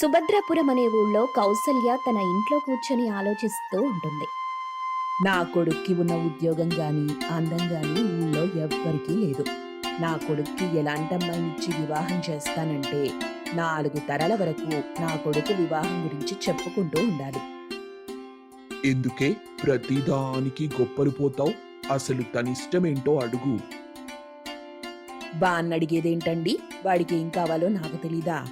సుభద్రాపురం అనే ఊళ్ళో కౌసల్య తన ఇంట్లో కూర్చొని ఆలోచిస్తూ ఉంటుంది. నా కొడుక్కి ఉన్న ఉద్యోగం గాని అందం గాని ఊళ్ళో ఎవ్వరికీ లేదు. నా కొడుక్కి ఎలాంటి అమ్మాయినిచ్చి వివాహం చేస్తానంటే నాలుగు తరాల వరకు నా కొడుకు వివాహం గురించి చెప్పుకుంటూ ఉండాలి. ఎందుకే? ప్రతిదానికి గొప్పలు పోతావు. అసలు తన ఇష్టమేంటో అడుగు. బాన్న అడిగేదేంటండి వాడికి ఏం కావాలో నాకు తెలీదా?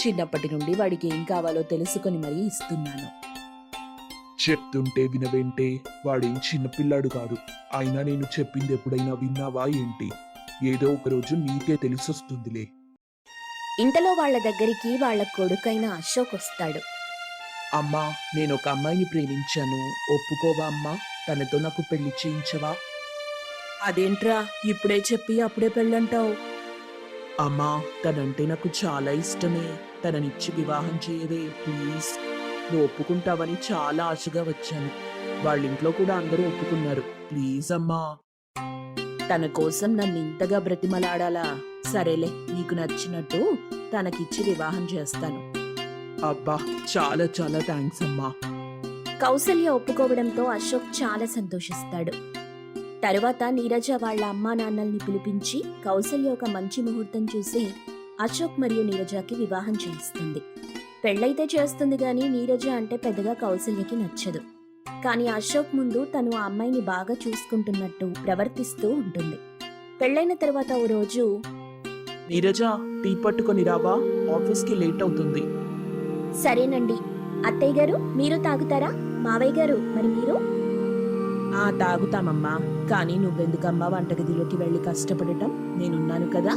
చిన్నప్పటి నుండి వాడికి ఏం కావాలో తెలుసుకొని మరీ ఇస్తున్నాను. చెప్తుంటే వినవేంటే వాడేం చిన్నపిల్లాడు కాదు. అయినా నేను చెప్పింది ఎప్పుడైనా విన్నావా ఏంటి? ఏదో ఒక రోజు నీకే తెలిసొస్తుందిలే. ఇంతలో వాళ్ళ దగ్గరికి వాళ్ళ కొడుకైన అశోక్ వస్తాడు. అమ్మా నేను ఒక అమ్మాయిని ప్రేమించాను. ఒప్పుకోవా అమ్మా? తనతో నాకు పెళ్ళి చేయించవా? అదేంట్రా ఇప్పుడే చెప్పి అప్పుడే పెళ్ళంటావు. అమ్మా తనంటే నాకు చాలా ఇష్టమే. తననిచ్చి వివాహం చేయవే ప్లీజ్. నువ్వు ఒప్పుకుంటావని చాలా ఆశగా వచ్చాను. వాళ్ళ ఇంట్లో కూడా అందరూ ఒప్పుకున్నారు. ప్లీజ్ అమ్మా. తన కోసం నన్ను ఇంతగా బ్రతిమలాడాలా? సరేలే నీకు నచ్చినట్టు తనకిచ్చి వివాహం చేస్తాను. అబ్బా చాలా చాలా థ్యాంక్స్ అమ్మా. కౌసల్య ఒప్పుకోవడంతో అశోక్ చాలా సంతోషిస్తాడు. తరువాత నీరజ వాళ్ళ అమ్మా నాన్నల్ని పిలిపించి కౌసల్య ఒక మంచి ముహూర్తం చూసి అశోక్ మరియు నీరజకి వివాహం చేయిస్తుంది. పెళ్ళైతే చేస్తుంది గాని నీరజ అంటే పెద్దగా కౌసల్యకి నచ్చదు. కానీ అశోక్ ముందు తను ఆ అమ్మాయిని బాగా చూసుకుంటున్నట్టు ప్రవర్తిస్తూ ఉంటుంది. పెళ్ళైన తర్వాత ఓ రోజు నీరజ టీ పట్టుకొని రావా? ఆఫీస్కి లేట్ అవుతుంది. సరేనండి. అత్తయ్య గారు మీరు తాగుతారా? మావయ్య గారు మరి మీరు? ఆ తాగుతామమ్మా. కానీ నువ్వెందుకమ్మా వంటగదిలోకి వెళ్ళి కష్టపడటం? నేనున్నాను కదా.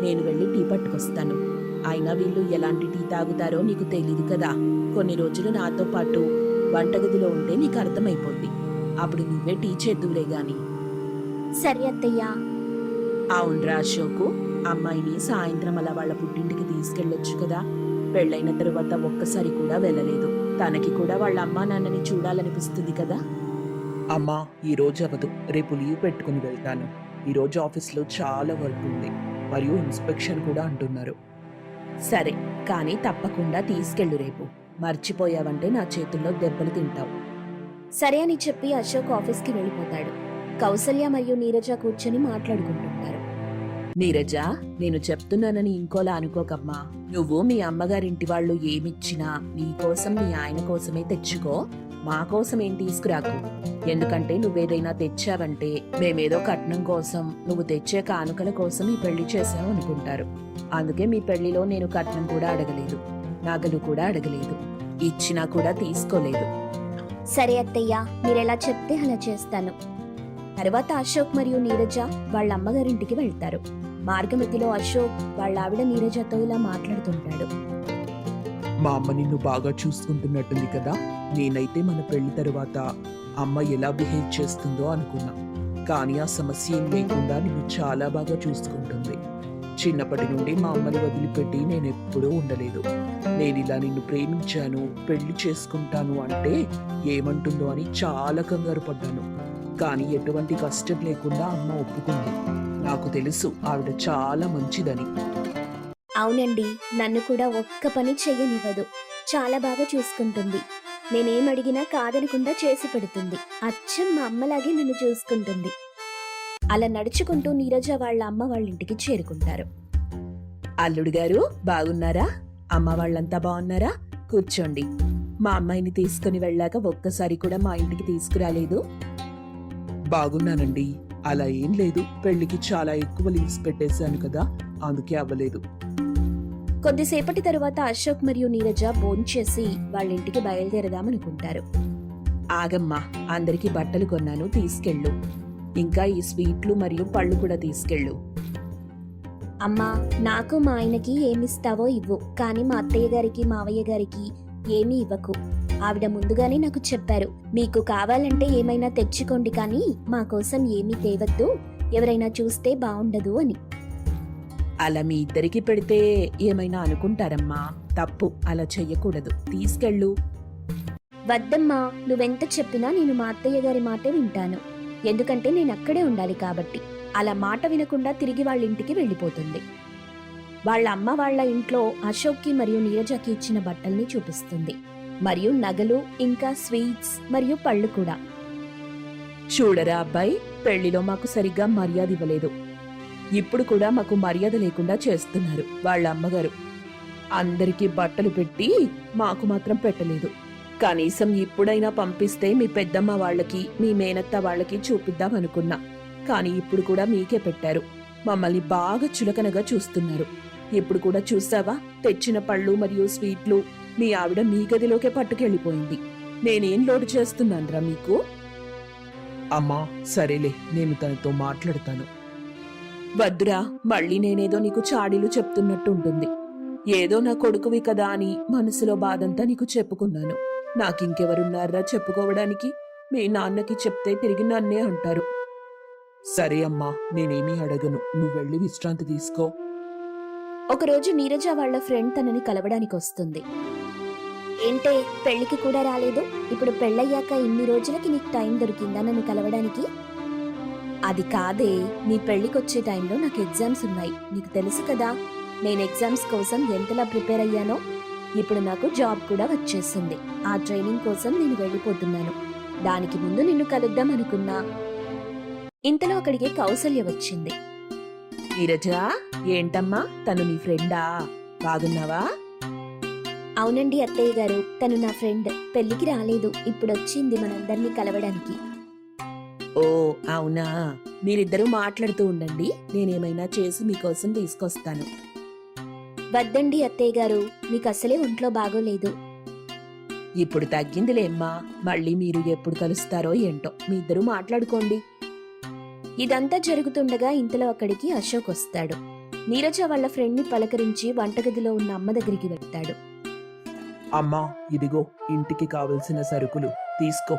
నేను వెళ్ళి టీ పట్టుకొస్తాను. అయినా వీళ్ళు ఎలాంటి టీ తాగుతారో నీకు తెలీదు కదా. కొన్ని రోజులు నాతో పాటు వంటగదిలో ఉంటే నీకు అర్థమైపోద్ది. అప్పుడు నువ్వే టీ చేద్దువులే గాని. సరే అత్తయ్య. అవునరా అశోకు. అమ్మాయిని సాయంత్రం అలా వాళ్ళ పుట్టింటికి తీసుకెళ్ళొచ్చు కదా. పెళ్ళైన తరువాత ఒక్కసారి కూడా వెళ్ళలేదు. తనకి కూడా వాళ్ళ అమ్మా నాన్నని చూడాలనిపిస్తుంది కదా. అమ్మా ఈరోజు అవ్వదు అవదు. రేపు లీవ్ పెట్టుకుని వెళ్తాను. ఈరోజు ఆఫీస్లో చాలా వర్క్ ఉంది. మరియు ఇన్స్పెక్షన్ కూడా అంటున్నారు. సరే కానీ తప్పకుండా తీసుకెళ్ళు రేపు. మర్చిపోయావంటే నా చేతుల్లో దెబ్బలు తింటావు. సరే అని చెప్పి అశోక్ ఆఫీస్కి వెళ్ళిపోతాడు. కౌసల్య మరియు నీరజ కూర్చొని మాట్లాడుకుంటుంటారు. నీరజ నేను చెప్తున్నానని ఇంకోలా అనుకోకమ్మా. నువ్వు మీ అమ్మగారింటి వాళ్ళు ఏమిచ్చినా నీ కోసం మీ ఆయన కోసమే తెచ్చుకో. మా కోసం ఏం తీసుకురాకు. ఎందుకంటే నువ్వేదైనా తెచ్చావంటే మేమేదో కట్నం కోసం నువ్వు తెచ్చే కానుకల కోసం ఈ పెళ్ళి చేశావు అనుకుంటారు. అందుకే మీ పెళ్ళిలో నేను కట్నం కూడా అడగలేదు. నగలు కూడా అడగలేదు. ఇచ్చినా కూడా తీసుకోలేదు. సరే అత్తయ్య మీరెలా చెప్తే అలా చేస్తాను. తర్వాత అశోక్ మరియు నీరజ వాళ్ళ అమ్మగారింటికి వెళ్తారు. మార్గమతిలో అశోక్ వాళ్ళ ఆవిడ నీరజతో ఇలా మాట్లాడుతుంటాడు. మా అమ్మ నిన్ను బాగా చూసుకుంటున్నట్టుంది కదా. నేనైతే మన పెళ్ళి తరువాత అమ్మ ఎలా బిహేవ్ చేస్తుందో అనుకున్నా. కానీ ఆ సమస్య ఏం లేకుండా నిన్ను చాలా బాగా చూసుకుంటుంది. చిన్నప్పటి నుండి మా అమ్మని వదిలిపెట్టి నేను ఎప్పుడూ ఉండలేదు. నేను ఇలా నిన్ను ప్రేమించాను పెళ్ళి చేసుకుంటాను అంటే ఏమంటుందో అని చాలా కంగారు పడ్డాను. కానీ ఎటువంటి కష్టం లేకుండా అమ్మ ఒప్పుకుంది. నాకు తెలుసు. ఆవిడ చాలా మంచిదని. అవునండి. నన్ను కూడా ఒక్క పని చెయ్యనివ్వదు చాలా బాగా చూసుకుంటుంది. నేనేం అడిగినా కాదనకుండా చేసి పెడుతుంది. అచ్చం మా అమ్మలాగే నన్ను చూసుకుంటుంది. అలా నడుచుకుంటూ నీరజ వాళ్ళ అమ్మ వాళ్ళ ఇంటికి చేరుకుంటారు. అల్లుడు గారు బాగున్నారా? అమ్మ వాళ్ళంతా బాగున్నారా? కూర్చోండి. మా అమ్మాయిని తీసుకుని వెళ్ళాక ఒక్కసారి కూడా మా ఇంటికి తీసుకురాలేదు. బాగున్నానండి. అలా ఏం లేదు. పెళ్ళికి చాలా ఎక్కువ లీవ్స్ పెట్టేశాను కదా అందుకే అవ్వలేదు. కొద్దిసేపటి తరువాత అశోక్ మరియు నీరజ భోంచేసి వాళ్ళ ఇంటికి బయలుదేరదామనుకుంటారు. ఆగమ్మా అందరికి బట్టలు కొన్నాను తీసుకెళ్ళు. ఇంకా ఈ స్వీట్లు మరియు పళ్ళు కూడా తీసుకెళ్ళు. అమ్మా నాకు మా ఆయనకి ఏమిస్తావో ఇవ్వు కానీ మా అత్తయ్య గారికి మావయ్య గారికి ఏమీ ఇవ్వకు. ఆవిడ ముందుగానే నాకు చెప్పారు. మీకు కావాలంటే ఏమైనా తెచ్చుకోండి కానీ మా కోసం ఏమీ తేవద్దు. ఎవరైనా చూస్తే బాగుండదు అని. అలా మీ ఇద్దరికి పెడితే ఏమైనా అనుకుంటారమ్మా. తప్పు. అలా చెయ్యకూడదు. తీసుకెళ్ళు. వద్దమ్మా. నువ్వెంత చెప్పినా నేను మా అత్తయ్య గారి మాటే వింటాను. ఎందుకంటే నేను అక్కడే ఉండాలి కాబట్టి. అలా మాట వినకుండా తిరిగి వాళ్ళ ఇంటికి వెళ్ళిపోతుంది. వాళ్ళ అమ్మ వాళ్ళ ఇంట్లో అశోక్కి మరియు నీరజకి ఇచ్చిన బట్టల్ని చూపిస్తుంది. మరియు నగలు ఇంకా స్వీట్స్ మరియు పళ్ళు కూడా. చూడరా అబ్బాయి పెళ్ళిలో మాకు సరిగ్గా మర్యాద ఇవ్వలేదు. ఇప్పుడు కూడా మాకు మర్యాద లేకుండా చేస్తున్నారు వాళ్ళ అమ్మగారు. అందరికీ బట్టలు పెట్టి మాకు మాత్రం పెట్టలేదు. కనీసం ఇప్పుడైనా పంపిస్తే మీ పెద్దమ్మ వాళ్ళకి మీ మేనత్త వాళ్ళకి చూపిద్దాం అనుకున్నా. కానీ ఇప్పుడు కూడా మీకే పెట్టారు. మమ్మల్ని బాగా చులకనగా చూస్తున్నారు. ఇప్పుడు కూడా చూసావా? తెచ్చిన పళ్ళు మరియు స్వీట్లు మీ ఆవిడ మీ గదిలోకే పట్టుకెళ్ళిపోయింది. నేనేం లోటు చేస్తున్నానురా మీకు? అమ్మా సరేలే నేను తనతో మాట్లాడతాను. వద్దురా మళ్ళీ నేనేదో నీకు చాడీలు చెప్తున్నట్టు ఉంటుంది ఏదో నా కొడుకువి కదా అని మనసులో బాధంతా నీకు చెప్పుకున్నాను. నాకింకెవరున్నారా చెప్పుకోవడానికి? మీ నాన్నకి చెప్తే తిరిగి నన్నే అంటారు. సరే అమ్మా నేనేమీ అడగను. నువ్వు వెళ్ళి విశ్రాంతి తీసుకో. ఒకరోజు నీరజ వాళ్ళ ఫ్రెండ్ తనని కలవడానికి వస్తుంది ఏంటే పెళ్ళికి కూడా రాలేదు? ఇప్పుడు పెళ్ళయ్యాక ఇన్ని రోజులకి నీకు టైం దొరికిందా నన్ను కలవడానికి? అది కాదే నీ పెళ్ళికొచ్చే టైంలో నాకు ఎగ్జామ్స్ ఉన్నాయి. నీకు తెలుసు కదా నేను ఎగ్జామ్స్ కోసం ఎంతలా ప్రిపేర్ అయ్యానో? ఇప్పుడు నాకు జాబ్ కూడా వచ్చేసింది. ఆ ట్రైనింగ్ కోసం నేను వెళ్ళిపోతున్నాను. దానికి ముందు నిన్ను కలుద్దాం అనుకున్నా. ఇంతలో అక్కడికి కౌసల్య వచ్చింది. నీరజా ఏంటమ్మా? తను నీ ఫ్రెండా? బాగున్నావా? అవునండి అత్తయ్య గారు. తను నా ఫ్రెండ్. పెళ్ళికి రాలేదు. ఇప్పుడు వచ్చింది మనందరినీ కలవడానికి. ఓ అవునా? మీరిద్దరూ మాట్లాడుతూ ఉండండి. నేనేమైనా చేసి మీకోసం తీసుకొస్తాను. వద్దండి అత్తయ్య గారు. మీకు అసలే ఒంట్లో బాగోలేదు. ఇప్పుడు తగ్గిందిలేమ్మా మళ్ళీ మీరు ఎప్పుడు కలుస్తారో ఏంటో. మీ ఇద్దరు మాట్లాడుకోండి. ఇదంతా జరుగుతుండగా ఇంతలో అక్కడికి అశోక్ వస్తాడు నీరజ వాళ్ళ ఫ్రెండ్ని పలకరించి వంటగదిలో ఉన్న అమ్మ దగ్గరికి వెళ్తాడు. అమ్మా ఇదిగో ఇంటికి కావలసిన సరుకులు తీసుకో.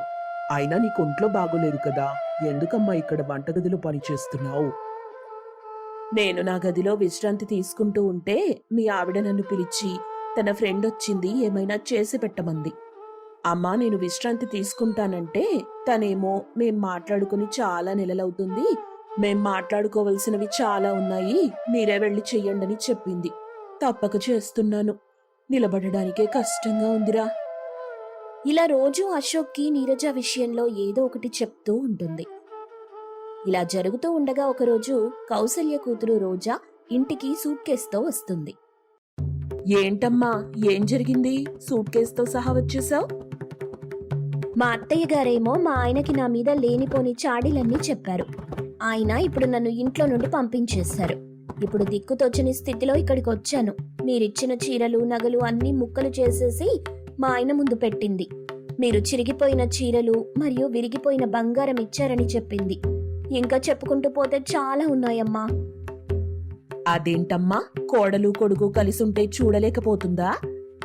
అయినా నీకు ఒంట్లో బాగోలేదు కదా ఎందుకమ్మా ఇక్కడ వంటగదిలో పనిచేస్తున్నావు నేను నా గదిలో విశ్రాంతి తీసుకుంటూ ఉంటే మీ ఆవిడ నన్ను పిలిచి తన ఫ్రెండ్ వచ్చింది ఏమైనా చేసి పెట్టమంది. అమ్మా నేను విశ్రాంతి తీసుకుంటానంటే తనేమో మేం మాట్లాడుకుని చాలా నెలలవుతుంది మేం మాట్లాడుకోవలసినవి చాలా ఉన్నాయి మీరే వెళ్ళి చెయ్యండని చెప్పింది. తప్పక చేస్తున్నాను. నిలబడడానికే కష్టంగా ఉందిరా. ఇలా రోజు అశోక్కి నీరజ విషయంలో ఏదో ఒకటి చెప్తూ ఉంటుంది. ఇలా జరుగుతూ ఉండగా ఒకరోజు కౌసల్య కూతురు రోజా ఇంటికి సూట్ కేసుతో వస్తుంది. ఏంటమ్మా ఏం జరిగింది? సూట్ కేసుతో సహా వచ్చేసావు? మా అత్తయ్య గారేమో మా ఆయనకి నా మీద లేనిపోని చాడీలన్నీ చెప్పారు. ఆయన ఇప్పుడు నన్ను ఇంట్లో నుండి పంపించేశారు. ఇప్పుడు దిక్కుతోచని స్థితిలో ఇక్కడికి వచ్చాను మీరిచ్చిన చీరలు నగలు అన్నీ ముక్కలు చేసేసి మా ఆయన ముందు పెట్టింది. మీరు చిరిగిపోయిన చీరలు మరియు విరిగిపోయిన బంగారం ఇచ్చారని చెప్పింది. ఇంకా చెప్పుకుంటూ పోతే చాలా ఉన్నాయమ్మా. అదేంటమ్మా? కోడలు కొడుకు కలిసుంటే చూడలేకపోతుందా?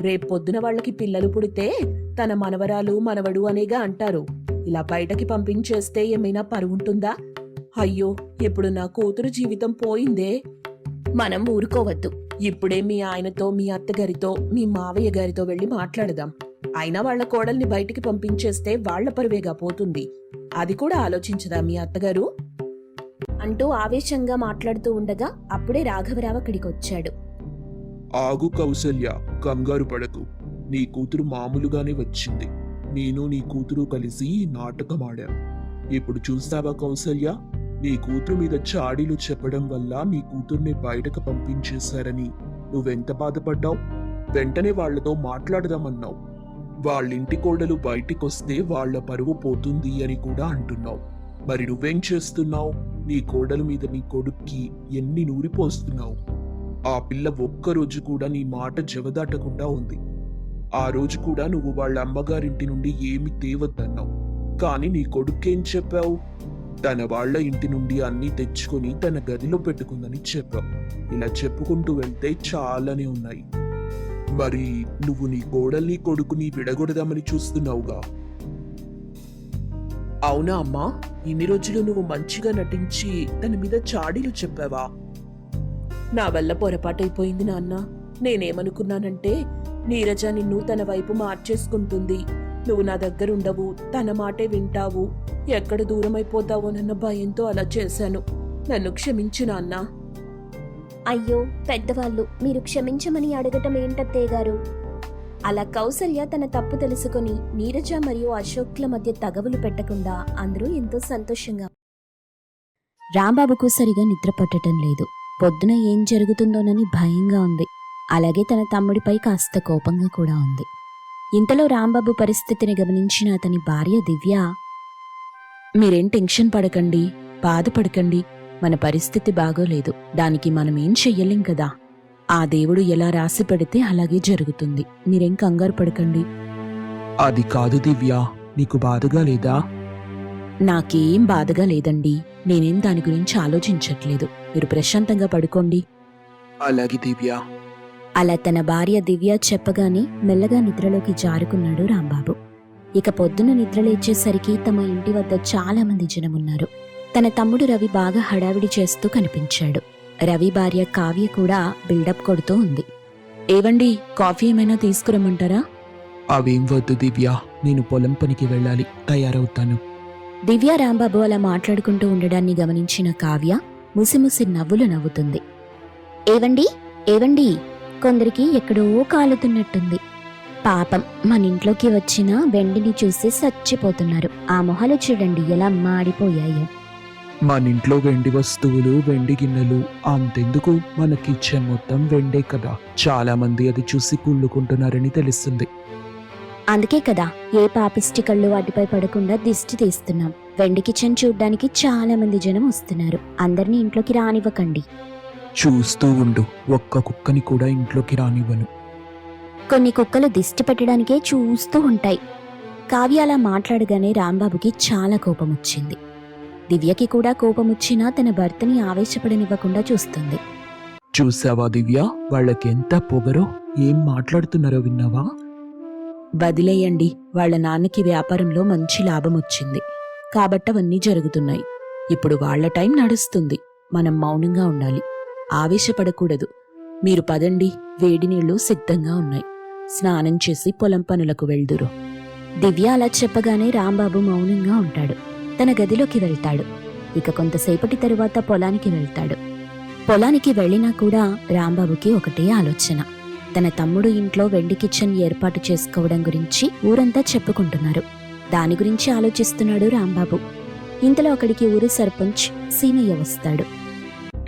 రేపొద్దున వాళ్ళకి పిల్లలు పుడితే తన మనవరాలు మనవడు అనేగా అంటారు. ఇలా బయటకి పంపించేస్తే ఏమైనా పరుగుంటుందా అయ్యో ఇప్పుడు నా కూతురు జీవితం పోయిందే? మనం ఊరుకోవద్దు. ఇప్పుడే మీ ఆయనతో మీ అత్తగారితో మీ మావయ్య గారితో వెళ్ళి మాట్లాడదాం. అయినా వాళ్ళ కోడల్ని బయటికి పంపించేస్తే వాళ్ళ పరువేగా పోతుంది. అది కూడా ఆలోచించదా మీ అత్తగారు? అంటూ ఆవేశంగా మాట్లాడుతూ ఉండగా అప్పుడే రాఘవరావు అక్కడికి వచ్చాడు ఆగు కౌసల్య కంగారు పడకు. నీ కూతురు మామూలుగానే వచ్చింది. నేను నీ కూతురు కలిసి నాటకమాడాం ఇప్పుడు చూస్తావా కౌసల్య? నీ కూతురు మీద చాడీలు చెప్పడం వల్ల మీ కూతుర్ని బయటకు పంపించేశారని. నువ్వెంత బాధపడ్డావు? వెంటనే వాళ్ళతో మాట్లాడదామన్నావు. వాళ్ళింటి కోడలు బయటికొస్తే వాళ్ళ పరువు పోతుంది అని కూడా అంటున్నావు. మరి నువ్వేం చేస్తున్నావు? నీ కోడలు మీద నీ కొడుక్కి ఎన్ని నూరిపోస్తున్నావు? ఆ పిల్ల ఒక్కరోజు కూడా నీ మాట జవదాటకుండా ఉంది. ఆ రోజు కూడా నువ్వు వాళ్ళ అమ్మగారింటి నుండి ఏమి తేవద్దన్నావు. కానీ నీ కొడుకేం చెప్పావు? తన వాళ్ళ ఇంటి నుండి అన్నీ తెచ్చుకొని తన గదిలో పెట్టుకుందని చెప్పావు. ఇలా చెప్పుకుంటూ వెళ్తే చాలానే ఉన్నాయి. మరి నువ్వు నీ కోడల్ని కొడుకుని విడగొడదామని చూస్తున్నావుగా? అవునా అమ్మా? ఇన్ని రోజులు నువ్వు మంచిగా నటించి తన మీద చాడీలు చెప్పావా? నా వల్ల పొరపాటైపోయింది నాన్న. నేనేమనుకున్నానంటే నీరజ నిన్ను తన వైపు మార్చేసుకుంటుంది. నువ్వు నా దగ్గర ఉండవు తన మాటే వింటావు. ఎక్కడ దూరం భయంతో అలా చేశాను. నన్ను క్షమించు నాన్న. అయ్యో పెద్దవాళ్ళు మీరు క్షమించమని అడగటం ఏంటత్తే గారు? అలా కౌసల్య తన తప్పు తెలుసుకుని నీరజ మరియు అశోక్ల మధ్య తగవులు పెట్టకుండా అందరూ ఎంతో సంతోషంగా రాంబాబుకు సరిగా నిద్ర పట్టడం లేదు. పొద్దున ఏం జరుగుతుందోనని భయంగా ఉంది. అలాగే తన తమ్ముడిపై కాస్త కోపంగా కూడా ఉంది. ఇంతలో రాంబాబు పరిస్థితిని గమనించిన అతని భార్య దివ్య మీరేం టెన్షన్ పడకండి బాధపడకండి. మన పరిస్థితి బాగోలేదు. దానికి మనం ఏం చెయ్యలేం కదా. ఆ దేవుడు ఎలా రాసి పెడితే అలాగే జరుగుతుంది. మీరేం కంగారు పడకండి. అది కాదు దివ్య. నీకు బాధగా లేదా? నాకేం బాధగా లేదండి. నేనేం దాని గురించి ఆలోచించట్లేదు. మీరు ప్రశాంతంగా పడుకోండి. అలాగే దివ్య. అలా తన భార్య దివ్య చెప్పగానే మెల్లగా నిద్రలోకి జారుకున్నాడు రాంబాబు. ఇక పొద్దున నిద్రలేచేసరికి తమ ఇంటి వద్ద చాలా మంది జనమున్నారు. తన తమ్ముడు రవి బాగా హడావిడి చేస్తూ కనిపించాడు. రవి భార్య కావ్య కూడా బిల్డప్ కొడుతూ ఉంది. ఏవండి కాఫీ ఏమైనా తీసుకురమ్మంటారా? అవేం వద్దు దివ్య నేను పొలం పనికి వెళ్ళాలి తయారవుతాను. దివ్య రాంబాబు అలా మాట్లాడుకుంటూ ఉండడాన్ని గమనించిన కావ్య ముసిముసి నవ్వులు నవ్వుతుంది. ఏవండి ఏవండి? కొందరికి ఎక్కడో కాలుతున్నట్టుంది. పాపం మన ఇంట్లోకి వచ్చిన వెండిని చూసి చచ్చిపోతున్నారు. ఆ మొహలు చూడండి ఎలా మాడిపోయాయో. మన ఇంట్లో వెండి వస్తువులు వెండి గిన్నెలు అంతెందుకు? మన కిచెన్ మొత్తం వెండే కదా. చాలా మంది అది చూసి కుళ్ళుకుంటున్నారని తెలుస్తుంది. అందుకే కదా ఏ పాపిష్టి కళ్ళు వాటిపై పడకుండా దిష్టి తీస్తున్నాం. వెండి కిచెన్ చూడ్డానికి చాలా మంది జనం వస్తున్నారు. అందరినీ ఇంట్లోకి రానివ్వకండి. చూస్తూ ఉండు ఒక్క కుక్కని కూడా ఇంట్లోకి రానివ్వను. కొన్ని కుక్కలు దిష్టి పెట్టడానికే చూస్తూ ఉంటాయి. కావ్య అలా మాట్లాడగానే రాంబాబుకి చాలా కోపం వచ్చింది దివ్యకి కూడా కోపం వచ్చినా తన భర్తని ఆవేశపడనివ్వకుండా చూస్తుంది. చూసావా దివ్య? వాళ్ళకి ఎంత పొగరో ఏం మాట్లాడుతున్నారో విన్నావా? వదిలేయండి వాళ్ళ నాన్నకి వ్యాపారంలో మంచి లాభం వచ్చింది కాబట్టి అవన్నీ జరుగుతున్నాయి. ఇప్పుడు వాళ్ళ టైం నడుస్తుంది. మనం మౌనంగా ఉండాలి. ఆవేశపడకూడదు. మీరు పదండి వేడి నీళ్ళు సిద్ధంగా ఉన్నాయి. స్నానం చేసి పొలం పనులకు వెళ్దురు. దివ్య అలా చెప్పగానే రాంబాబు మౌనంగా ఉంటాడు. తన గదిలోకి వెళ్తాడు. ఇక కొంతసేపటి తరువాత పొలానికి వెళ్తాడు. పొలానికి వెళ్ళినా కూడా రాంబాబుకి ఒకటే ఆలోచన. తన తమ్ముడు ఇంట్లో వెండి కిచెన్ ఏర్పాటు చేసుకోవడం గురించి ఊరంతా చెప్పుకుంటున్నారు. దాని గురించి ఆలోచిస్తున్నాడు రాంబాబు. ఇంతలో అక్కడికి ఊరి సర్పంచ్ సీనయ్య వస్తాడు.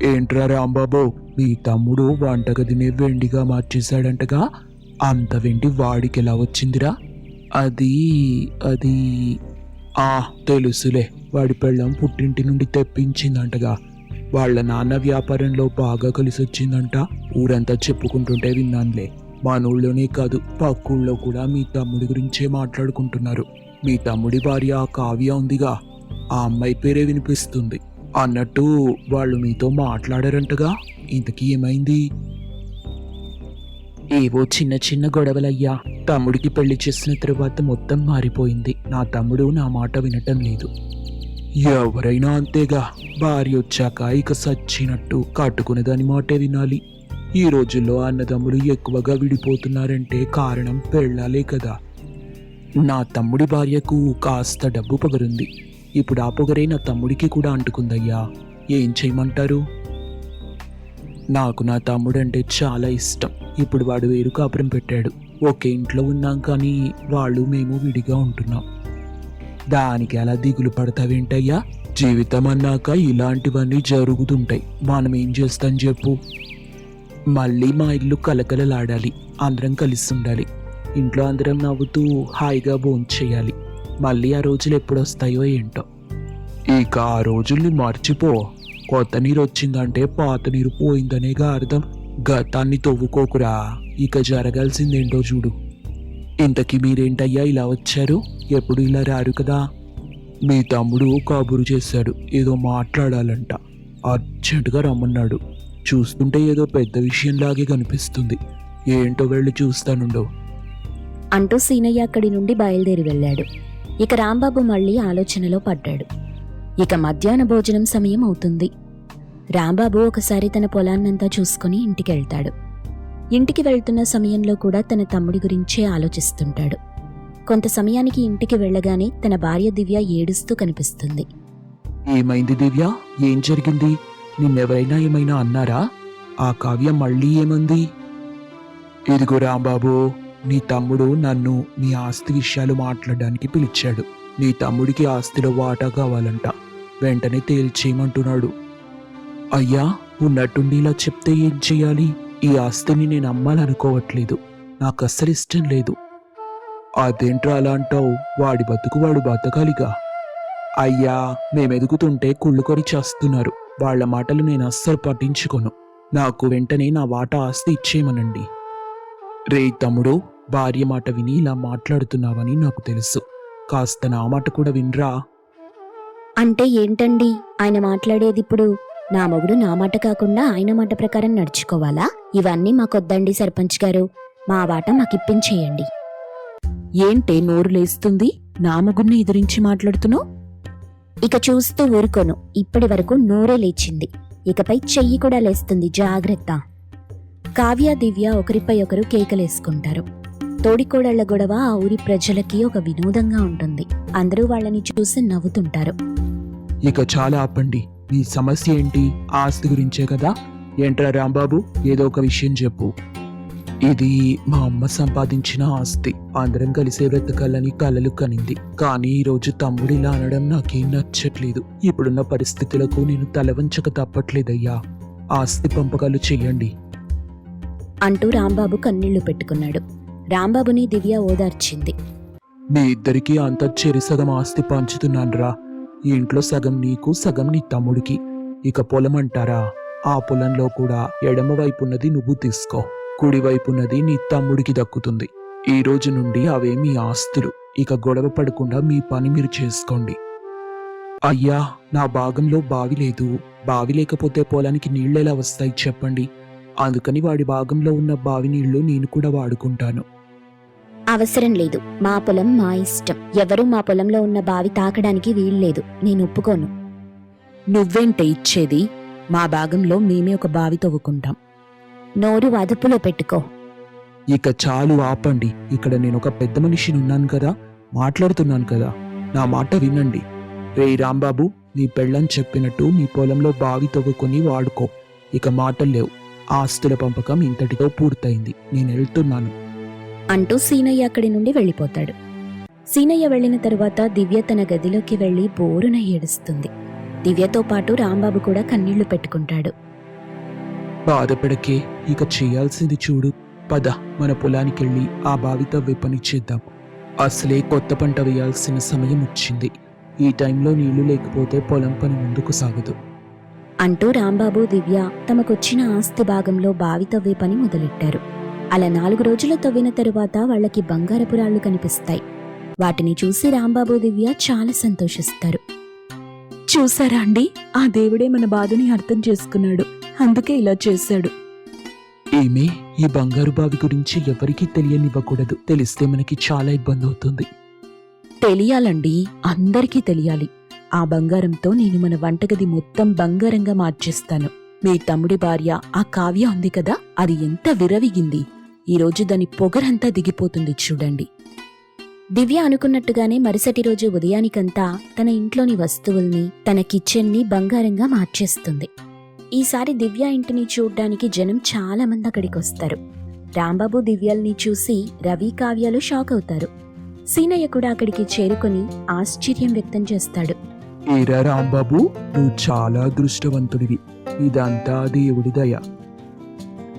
ఏంట్రా రాంబాబు? మీ తమ్ముడు వంటగదిని వెండిగా మార్చేశాడంటగా? అంత వెండి వాడికి ఎలా వచ్చిందిరా? అది అది. ఆ తెలుసులే. వాడి పెళ్ళం పుట్టింటి నుండి తెప్పించిందంటగా. వాళ్ళ నాన్న వ్యాపారంలో బాగా కలిసి వచ్చిందంట ఊరంతా చెప్పుకుంటుంటే విన్నానులే. మన ఊళ్ళోనే కాదు పక్కూళ్ళో కూడా మీ తమ్ముడి గురించే మాట్లాడుకుంటున్నారు. మీ తమ్ముడి భార్య ఆ కావ్య ఉందిగా. ఆ అమ్మాయి పేరే వినిపిస్తుంది. అన్నట్టు వాళ్ళు మీతో మాట్లాడారంటగా? ఇంతకీ ఏమైంది? ఏవో చిన్న చిన్న గొడవలయ్యా. తమ్ముడికి పెళ్ళి చేసిన తరువాత మొత్తం మారిపోయింది. నా తమ్ముడు నా మాట వినటం లేదు. ఎవరైనా అంతేగా. భార్య వచ్చాక ఇక సచ్చినట్టు కట్టుకునే దాని మాటే వినాలి. ఈ రోజుల్లో అన్నదమ్ములు ఎక్కువగా విడిపోతున్నారంటే కారణం పెళ్ళాలే కదా. నా తమ్ముడి భార్యకు కాస్త డబ్బు పగరుంది. ఇప్పుడు ఆ పొగరే నా తమ్ముడికి కూడా అంటుకుందయ్యా. ఏం చేయమంటారు? నాకు నా తమ్ముడు అంటే చాలా ఇష్టం. ఇప్పుడు వాడు వేరు కాపురం పెట్టాడు. ఒకే ఇంట్లో ఉన్నాం కానీ వాళ్ళు మేము విడిగా ఉంటున్నాం. దానికి అలా దిగులు పడతావేంటయ్యా? జీవితం అన్నాక ఇలాంటివన్నీ జరుగుతుంటాయి. మనం ఏం చేస్తాం చెప్పు. మళ్ళీ మా ఇల్లు కలకలలాడాలి. అందరం కలిసి ఉండాలి. ఇంట్లో అందరం నవ్వుతూ హాయిగా భోంచేయాలి. మళ్ళీ ఆ రోజులు ఎప్పుడు వస్తాయో ఏంటో. ఇక ఆ రోజుల్ని మర్చిపో. కొత్త నీరు వచ్చిందంటే పాత నీరు పోయిందనేగా అర్థం. గతాన్ని తవ్వుకోకురా. ఇక జరగాల్సిందేంటో చూడు. ఇంతకీ మీరేంటయ్యా ఇలా వచ్చారు? ఎప్పుడు ఇలా రారు కదా? మీ తమ్ముడు కబురు చేశాడు. ఏదో మాట్లాడాలంట. అర్జెంటుగా రమ్మన్నాడు. చూస్తుంటే ఏదో పెద్ద విషయంలాగే కనిపిస్తుంది. ఏంటో వెళ్ళి చూస్తానుండో. అంటూ సీనయ్య అక్కడి నుండి బయలుదేరి వెళ్ళాడు. ఇక రాంబాబు మళ్ళీ ఆలోచనలో పడ్డాడు. ఇక మధ్యాహ్న భోజనం సమయం అవుతుంది. రాంబాబు ఒకసారి తన పొలాన్నంతా చూసుకుని ఇంటికెళ్తాడు. ఇంటికి వెళ్తున్న సమయంలో కూడా తన తమ్ముడి గురించే ఆలోచిస్తుంటాడు. కొంత సమయానికి ఇంటికి వెళ్ళగానే తన భార్య దివ్య ఏడుస్తూ కనిపిస్తుంది. ఏమైంది దివ్య? ఏం జరిగింది? నిన్నెవరైనా ఏమైనా అన్నారా? ఆ కావ్యం మళ్ళీ ఏమంది? ఇదిగో రాంబాబు నీ తమ్ముడు నన్ను నీ ఆస్తి విషయాలు మాట్లాడడానికి పిలిచాడు. నీ తమ్ముడికి ఆస్తిలో వాటా కావాలంట. వెంటనే తేల్చేయమంటున్నాడు. అయ్యా ఉన్నట్టుండి ఇలా చెప్తే ఏం చేయాలి? ఈ ఆస్తిని నేను అమ్మాలనుకోవట్లేదు. నాకు అస్సలు ఇష్టం లేదు. అదేంట్రా అలా అంటావు? వాడి బతుకు వాడు బతకాలిగా. అయ్యా మేమెదుగుతుంటే కుళ్ళుకొని చేస్తున్నారు. వాళ్ళ మాటలు నేను అస్సలు పట్టించుకోను. నాకు వెంటనే నా వాటా ఆస్తి ఇచ్చేయమనండి. రే తమ్ముడు భార్య మాట విని ఇలా మాట్లాడుతున్నావని నాకు తెలుసు. కాస్త నా మాట కూడా వినరా? అంటే ఏంటండి? ఆయన మాట్లాడేది ఇప్పుడు నా మొగుడు నా మాట కాకుండా ఆయన మాట ప్రకారం నడుచుకోవాలా? ఇవన్నీ మాకొద్దండి సర్పంచ్ గారు. మా వాట మాకిప్పించేయండి. ఏంటే నోరు లేస్తుంది? నా మొగుడిని ఎదిరించి మాట్లాడుతున్నావు? ఇక చూస్తూ ఊరుకోను. ఇప్పటి వరకు నోరే లేచింది. ఇకపై చెయ్యి కూడా లేస్తుంది. జాగ్రత్త. కావ్య దివ్య ఒకరిపై ఒకరు కేకలేసుకుంటారు. తోడికోడళ్ళ గొడవ ఆ ఊరి ప్రజలకి ఒక వినోదంగా ఉంటుంది. అందరూ వాళ్ళని చూసి నవ్వుతుంటారు. ఇక చాలా ఆపండి. మీ సమస్య ఏంటి? ఆస్తి గురించే కదా? ఏంట్రా రాంబాబు? ఏదో ఒక విషయం చెప్పు. ఇది మా అమ్మ సంపాదించిన ఆస్తి. అందరం కలిసే బ్రతకాలని కలలు కనింది. కానీ ఈ రోజు తమ్ముడు ఇలా అనడం నాకేం నచ్చట్లేదు. ఇప్పుడున్న పరిస్థితులకు నేను తలవంచక తప్పట్లేదయ్యా. ఆస్తి పంపకాలు చెయ్యండి. అంటూ రాంబాబు కన్నీళ్ళు పెట్టుకున్నాడు. రాంబాబుని దివ్య ఓదార్చింది. మీ ఇద్దరికీ అంత చెరి సగం ఆస్తి పంచుతున్నానురా. ఈ ఇంట్లో సగం నీకు సగం నీ తమ్ముడికి. ఇక పొలం అంటారా ఆ పొలంలో కూడా ఎడమ వైపున్నది నువ్వు తీసుకో. కుడి వైపున్నది నీ తమ్ముడికి దక్కుతుంది. ఈ రోజు నుండి అవే మీ ఆస్తులు. ఇక గొడవ పడకుండా మీ పని మీరు చేసుకోండి. అయ్యా నా భాగంలో బావి లేదు. బావి లేకపోతే పొలానికి నీళ్ళెలా వస్తాయి చెప్పండి. అందుకని వాడి భాగంలో ఉన్న బావి నీళ్ళు నేను కూడా వాడుకుంటాను. అవసరం లేదు. మా పొలం మా ఇష్టం. ఎవరూ మా పొలంలో ఉన్న బావి తాకడానికి వీల్లేదు నేను ఒప్పుకోను. నువ్వేంటే ఇచ్చేది? మా భాగంలో మేమే ఒక బావి తవ్వుకుంటాం. నోరు అదుపులో పెట్టుకో. ఇక చాలు ఆపండి. ఇక్కడ నేను ఒక పెద్ద మనిషిని ఉన్నాను కదా? మాట్లాడుతున్నాను కదా? నా మాట వినండి. రే రాంబాబు నీ పెళ్ళని చెప్పినట్టు నీ పొలంలో బావి తవ్వుకొని వాడుకో. ఇక మాటలు లేవు. ఆస్తుల పంపకం ఇంతటితో పూర్తయింది. నేను వెళ్తున్నాను. అంటూ సీనయ్య అక్కడి నుండి వెళ్ళిపోతాడు. సీనయ్య వెళ్ళిన తరువాత దివ్య తన గదిలోకి వెళ్ళి బోరున ఏడుస్తుంది. దివ్యతో పాటు రాంబాబు కూడా కన్నీళ్ళు పెట్టుకుంటాడు. బాధపడకే ఇక చేయాల్సింది చూడు. పద మన పొలానికెళ్ళి ఆ బావి తవ్వే పని చేద్దాం. అసలే కొత్త పంట వేయాల్సిన సమయం వచ్చింది. ఈ టైంలో నీళ్ళు లేకపోతే పొలం పని ముందుకు సాగదు. అంటూ రాంబాబు దివ్య తమకొచ్చిన ఆస్తి భాగంలో బావి తవ్వే పని మొదలెట్టారు. అలా నాలుగు రోజులు తవ్విన తరువాత వాళ్ళకి బంగారపు రాళ్ళు కనిపిస్తాయి. వాటిని చూసి రాంబాబు దివ్య చాలా సంతోషిస్తారు. చూసారా అండి? ఆ దేవుడే మన బాధని అర్థం చేసుకున్నాడు. అందుకే ఇలా చేశాడు. ఏమే? ఈ బంగారు బావి గురించి ఎవరికీ తెలియనివ్వకూడదు. తెలిస్తే మనకి చాలా ఇబ్బంది అవుతుంది. తెలియాలండి. అందరికీ తెలియాలి. ఆ బంగారంతో నేను మన వంటగది మొత్తం బంగారంగా మార్చేస్తాను. మీ తమ్ముడి భార్య ఆ కావ్య ఉంది కదా? అది ఎంత విరవిగింది. ఈరోజు దాని పొగరంతా దిగిపోతుంది చూడండి. దివ్య అనుకున్నట్టుగానే మరుసటి రోజు ఉదయానికంతా తన ఇంట్లోని వస్తువుల్ని తన కిచెన్ని బంగారంగా మార్చేస్తుంది. ఈసారి దివ్య ఇంటిని చూడ్డానికి జనం చాలా మంది అక్కడికి వస్తారు రాంబాబు దివ్యల్ని చూసి రవి కావ్యాలు షాక్ అవుతారు. సీనయ్య కూడా అక్కడికి చేరుకొని ఆశ్చర్యం వ్యక్తం చేస్తాడు. ఏరా రాంబాబు నువ్వు చాలా అదృష్టవంతుడివి. ఇదంతా దేవుడి దయ.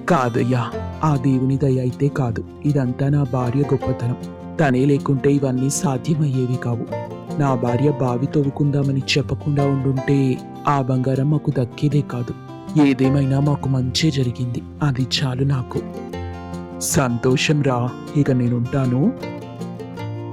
కాదయ్యా ఆ దేవుని దయ అయితే కాదు. ఇదంతా నా భార్య గొప్పతనం. తనే లేకుంటే ఇవన్నీ సాధ్యమయ్యేవి కావు. నా భార్య బావి తవ్వుకుందామని చెప్పకుండా ఉండుంటే ఆ బంగారం మాకు దక్కేదే కాదు. ఏదేమైనా మాకు మంచే జరిగింది. అది చాలు నాకు. సంతోషం రా ఇక నేనుంటాను.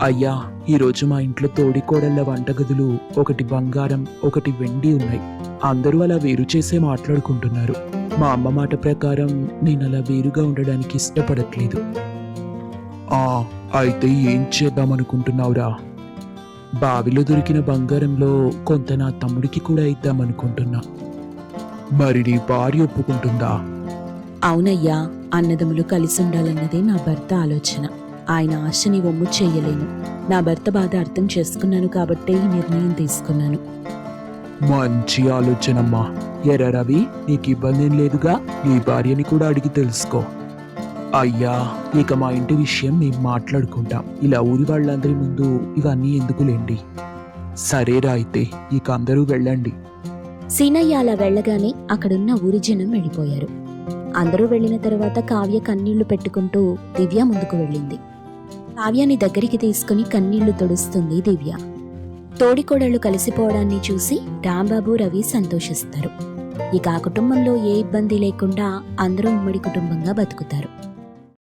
అయ్యా ఈరోజు మా ఇంట్లో తోడికోడళ్ళ వంటగదులు ఒకటి బంగారం ఒకటి వెండి ఉన్నాయి. అందరూ అలా వేరు చేసే మాట్లాడుకుంటున్నారు. మా అమ్మ మాట ప్రకారం నేను అలా వేరుగా ఉండడానికి ఇష్టపడట్లేదు. ఆ అయితే ఏం చేద్దామనుకుంటున్నావురా? బావిలో దొరికిన బంగారంలో కొంత నా తమ్ముడికి కూడా ఇద్దామనుకుంటున్నా. మరి నీ భార్య ఒప్పుకుంటుందా? అవునయ్యా అన్నదమ్ములు కలిసి ఉండాలన్నదే నా భర్త ఆలోచన. ఆయన ఆశని ఒమ్ము చెయ్యలేను నా భర్త బాధ అర్థం చేసుకున్నాను కాబట్టే ఈ నిర్ణయం తీసుకున్నాను. మంచి ఆలోచనమ్మా. ఎరా రవి నీకు ఇబ్బంది ఏం లేదుగా? నీ భార్యని కూడా అడిగి తెలుసుకో. అయ్యా ఇక మా ఇంటి విషయం మేము మాట్లాడుకుంటాం. ఇలా ఊరి వాళ్ళందరి ముందు ఇవన్నీ ఎందుకులేండి సరేరా అయితే ఇక అందరూ వెళ్ళండి. సీనయ్య అలా వెళ్ళగానే అక్కడున్న ఊరి జనం వెళ్ళిపోయారు. అందరూ వెళ్ళిన తర్వాత కావ్య కన్నీళ్ళు పెట్టుకుంటూ దివ్య ముందుకు వెళ్ళింది. కావ్యాని దగ్గరికి తీసుకుని కన్నీళ్ళు తొడుస్తుంది దివ్య. తోడికోడళ్ళు కలిసిపోవడాన్ని చూసి రాంబాబు రవి సంతోషిస్తారు. ఇక ఆ కుటుంబంలో ఏ ఇబ్బంది లేకుండా అందరూ ఉమ్మడి కుటుంబంగా బతుకుతారు.